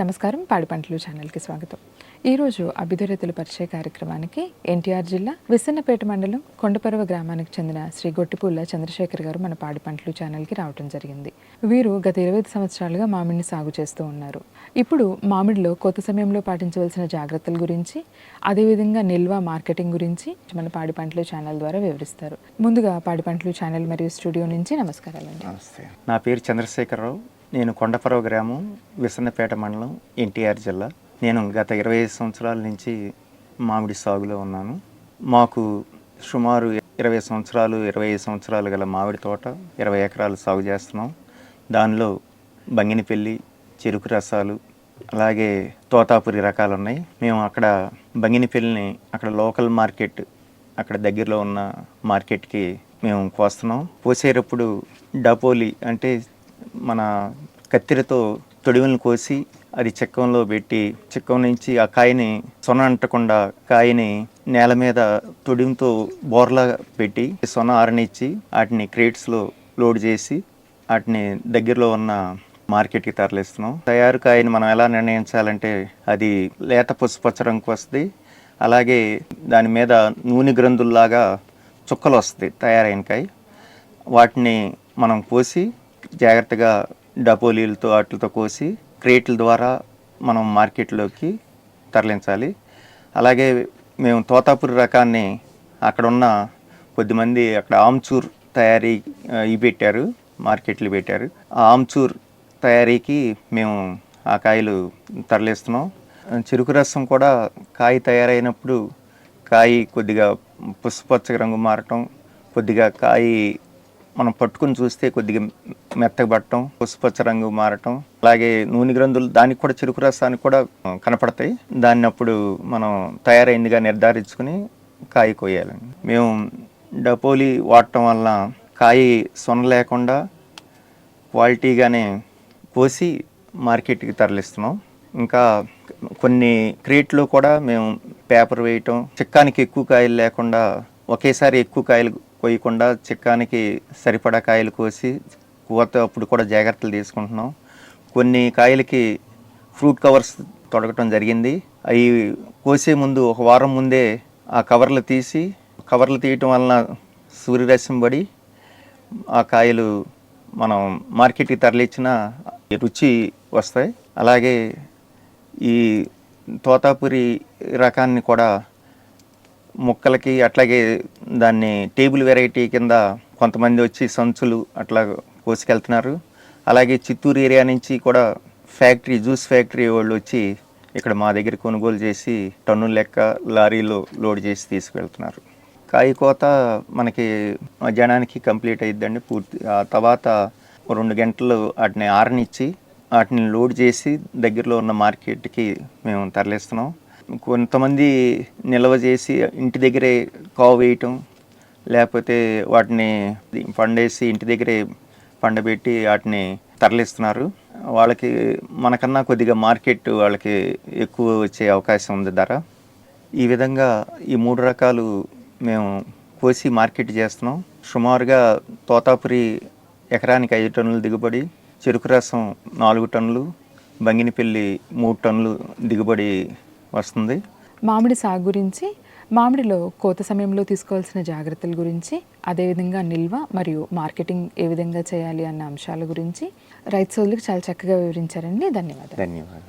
నమస్కారం. పాడి పంటలు ఛానల్కి స్వాగతం. ఈరోజు అభిధరైతుల పరిచయ కార్యక్రమానికి ఎన్టీఆర్ జిల్లా విసన్నపేట మండలం కొండపర్వ గ్రామానికి చెందిన శ్రీ గొట్టిపూల్ల చంద్రశేఖర్ గారు మన పాడి పంటలు ఛానల్కి రావడం జరిగింది. వీరు గత ఇరవై ఐదు సంవత్సరాలుగా మామిడిని సాగు చేస్తూ ఉన్నారు. ఇప్పుడు మామిడిలో కొత్త సమయంలో పాటించవలసిన జాగ్రత్తల గురించి అదేవిధంగా నిల్వ మార్కెటింగ్ గురించి మన పాడి పంటలు ఛానల్ ద్వారా వివరిస్తారు. ముందుగా పాడి పంటలు ఛానల్ మరియు స్టూడియో నుంచి నమస్కారాలండి. నా పేరు చంద్రశేఖరరావు. నేను కొండపరవ గ్రామం విసన్నపేట మండలం ఎన్టీఆర్ జిల్లా. నేను గత ఇరవై ఐదు సంవత్సరాల నుంచి మామిడి సాగులో ఉన్నాను. మాకు సుమారు ఇరవై సంవత్సరాలు ఇరవై ఐదు సంవత్సరాలు గల మామిడి తోట ఇరవై ఎకరాలు సాగు చేస్తున్నాం. దానిలో బంగినపల్లి చెరుకు రసాలు అలాగే తోతాపురి రకాలు ఉన్నాయి. మేము అక్కడ బంగినపల్లిని అక్కడ లోకల్ మార్కెట్ అక్కడ దగ్గరలో ఉన్న మార్కెట్కి మేము కోస్తున్నాం. పోసేటప్పుడు డపోలి అంటే మన కత్తిరతో తొడివలను కోసి అది చెక్కంలో పెట్టి చెక్కం నుంచి ఆ కాయని సొన అంటకుండా కాయని నేల మీద తొడిమితో బోర్లా పెట్టి సొన ఆరనిచ్చి వాటిని క్రేట్స్లో లోడ్ చేసి వాటిని దగ్గరలో ఉన్న మార్కెట్కి తరలిస్తున్నాం. తయారు కాయని మనం ఎలా నిర్ణయించాలంటే అది లేత పసుపచ్చ రంగు వస్తుంది. అలాగే దాని మీద నూనె గ్రంథుల్లాగా చుక్కలు వస్తాయి తయారైన కాయ. వాటిని మనం కోసి జాగ్రత్తగా డపోలీలతో వాటితో కోసి క్రేట్ల ద్వారా మనం మార్కెట్లోకి తరలించాలి. అలాగే మేము తోతాపురి రకాన్ని అక్కడ ఉన్న కొద్దిమంది అక్కడ ఆమ్చూర్ తయారీ ఇవి పెట్టారు మార్కెట్లు పెట్టారు. ఆ ఆమ్చూర్ తయారీకి మేము ఆ కాయలు తరలిస్తున్నాం. చెరుకు రసం కూడా కాయ తయారైనప్పుడు కాయ కొద్దిగా పసుపచ్చ రంగు మారటం కొద్దిగా కాయ మనం పట్టుకుని చూస్తే కొద్దిగా మెత్తగా పసుపచ్చ రంగు మారటం అలాగే నూనె గ్రంథులు దానికి కూడా చెరుకు రసానికి కూడా కనపడతాయి. దాన్ని అప్పుడు మనం తయారైందిగా నిర్ధారించుకుని కాయ కోయాలండి. మేము డపోలి వాడటం వల్ల కాయ సొన లేకుండా క్వాలిటీగానే కోసి మార్కెట్కి తరలిస్తున్నాం. ఇంకా కొన్ని క్రేట్లో కూడా మేము పేపర్ వేయటం చిక్కానికి ఎక్కువ కాయలు లేకుండా ఒకేసారి ఎక్కువ కాయలు కోయకుండా చిక్కానికి సరిపడా కాయలు కోసి కోత అప్పుడు కూడా జాగ్రత్తలు తీసుకుంటున్నాం. కొన్ని కాయలకి ఫ్రూట్ కవర్స్ తొడగటం జరిగింది. అవి కోసే ముందు ఒక వారం ముందే ఆ కవర్లు తీసి కవర్లు తీయటం వలన సూర్యరశ్మి పడి ఆ కాయలు మనం మార్కెట్కి తరలించిన రుచి వస్తాయి. అలాగే ఈ తోతాపురి రకాన్ని కూడా ముక్కలకి అట్లాగే దాన్ని టేబుల్ వెరైటీ కింద కొంతమంది వచ్చి సంచులు అట్లా కోసుకెళ్తున్నారు. అలాగే చిత్తూరు ఏరియా నుంచి కూడా ఫ్యాక్టరీ జ్యూస్ ఫ్యాక్టరీ వాళ్ళు వచ్చి ఇక్కడ మా దగ్గర కొనుగోలు చేసి టన్నుల లెక్క లారీలో లోడ్ చేసి తీసుకెళ్తున్నారు. కాయ కోత మనకి మధ్యాహ్నానికి కంప్లీట్ అయిద్దండి పూర్తి. ఆ తర్వాత రెండు గంటలు వాటిని ఆరనిచ్చి వాటిని లోడ్ చేసి దగ్గరలో ఉన్న మార్కెట్కి మేము తరలిస్తున్నాం. కొంతమంది నిల్వ చేసి ఇంటి దగ్గరే కావు వేయటం లేకపోతే వాటిని పండేసి ఇంటి దగ్గరే పండబెట్టి వాటిని తరలిస్తున్నారు. వాళ్ళకి మనకన్నా కొద్దిగా మార్కెట్ వాళ్ళకి ఎక్కువ వచ్చే అవకాశం ఉంది ధర. ఈ విధంగా ఈ మూడు రకాలు మేము కోసి మార్కెట్ చేస్తున్నాం. సుమారుగా తోతాపురి ఎకరానికి ఐదు టన్నులు దిగుబడి చెరుకు రసం నాలుగు టన్నులు బంగినపల్లి మూడు టన్నులు దిగుబడి వస్తుంది. మామిడి సాగు గురించి మామిడిలో కోత సమయంలో తీసుకోవాల్సిన జాగ్రత్తల గురించి అదేవిధంగా నిల్వ మరియు మార్కెటింగ్ ఏ విధంగా చేయాలి అన్న అంశాల గురించి రైతు సోదరులకు చాలా చక్కగా వివరించారండి. ధన్యవాదాలు. ధన్యవాదాలు.